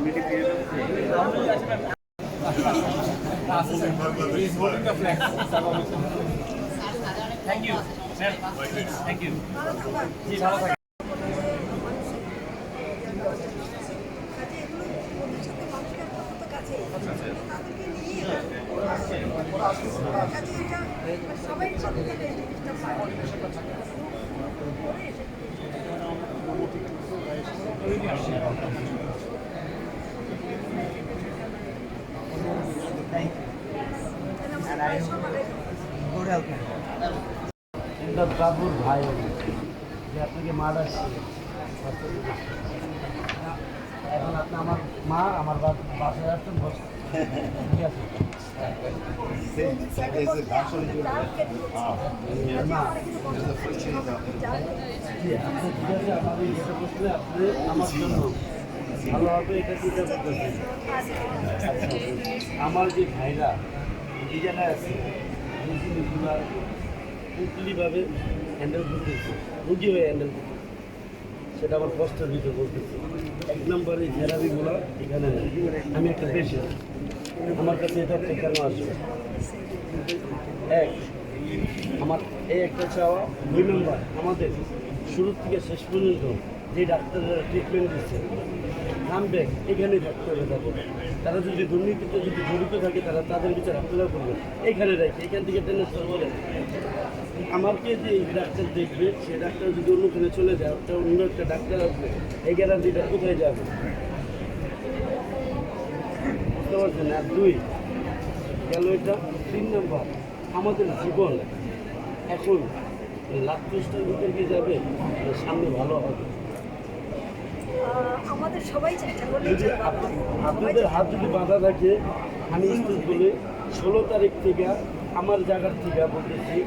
He's holding the flag. Thank you. Sir. Thank you. জি ভালো থাকেন। সবাই সাথে এটা বাবুর ভাই যে আপনাকে মা ডাকছে এখন আপনি আমার মা আমার বাসায় আসছেন ঠিক আছে আমার এটা আমার যে ভাইরা ডিজাইনার আছে। এই পুতলিভাবে হ্যান্ডেল করতেছে। রুগী হয়ে হ্যান্ডেল করতেছে। সেটা আমার কষ্টের ভিতরে বলতেছে। এক নম্বরে থেরাপিগুলো এখানে আমি একটা পেশেন্ট আমার কাছে এটা কেন আসবে? এক, আমার এই একটা চাওয়া, দুই নম্বর, আমাদের শুরু থেকে শেষ পর্যন্ত যে ডাক্তাররা ট্রিটমেন্ট দিচ্ছে কামব্যাক এখানেই থাকতে হবে তারা যদি দুর্নীতিতে যদি জড়িত থাকে, তারা তাদের বিচার আপনারা করবেন। এখানে রাখি, এখান থেকে ট্রান্সফার করে আমাকে যে ডাক্তার দেখবে, সে ডাক্তার যদি অন্য অন্যখানে চলে যায় একটা অন্য একটা ডাক্তার আসবে, এই গ্যারান্টিটা কোথায় যাবে? বুঝতে পারছেন? আর দুই, গেল এটা তিন নম্বর, আমাদের জীবন এখন লাখ চেষ্টার ভিতরে কি যাবে? সামনে ভালো হবে। আমাদের সবাই চেষ্টা যদি আপনাদের হাত যদি বাঁধা থাকে আমি স্টেজ বলে ষোলো তারিখ থেকে আমার জায়গার থেকে বলতেছি।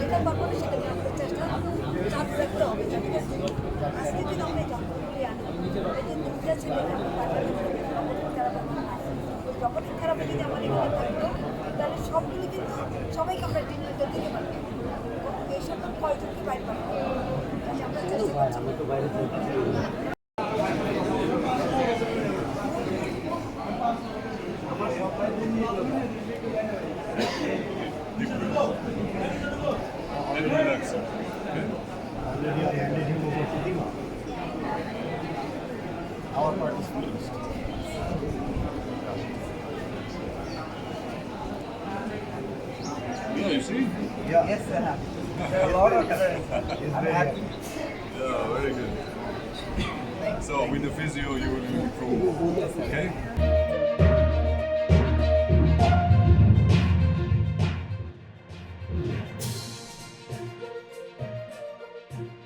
যেটা পারব সেটা চেষ্টা রাখতে হবে আজকে যদি আমরা এই যন্ত্রগুলি আনি এই যে দুটা ছেলে যখন খারাপ যদি আমাদের এখানে থাকতো তাহলে সবগুলি কিন্তু সবাইকে আমরা ডিনারটা দিতে পারব এইসব কয়জনকে বাইরে পারব আমরা চেষ্টা করছি? Our part is finished. Yeah, you see? Yeah. Yes, sir. A lot of difference. I'm happy. Yeah, very good. So with the physio, you will improve. Okay?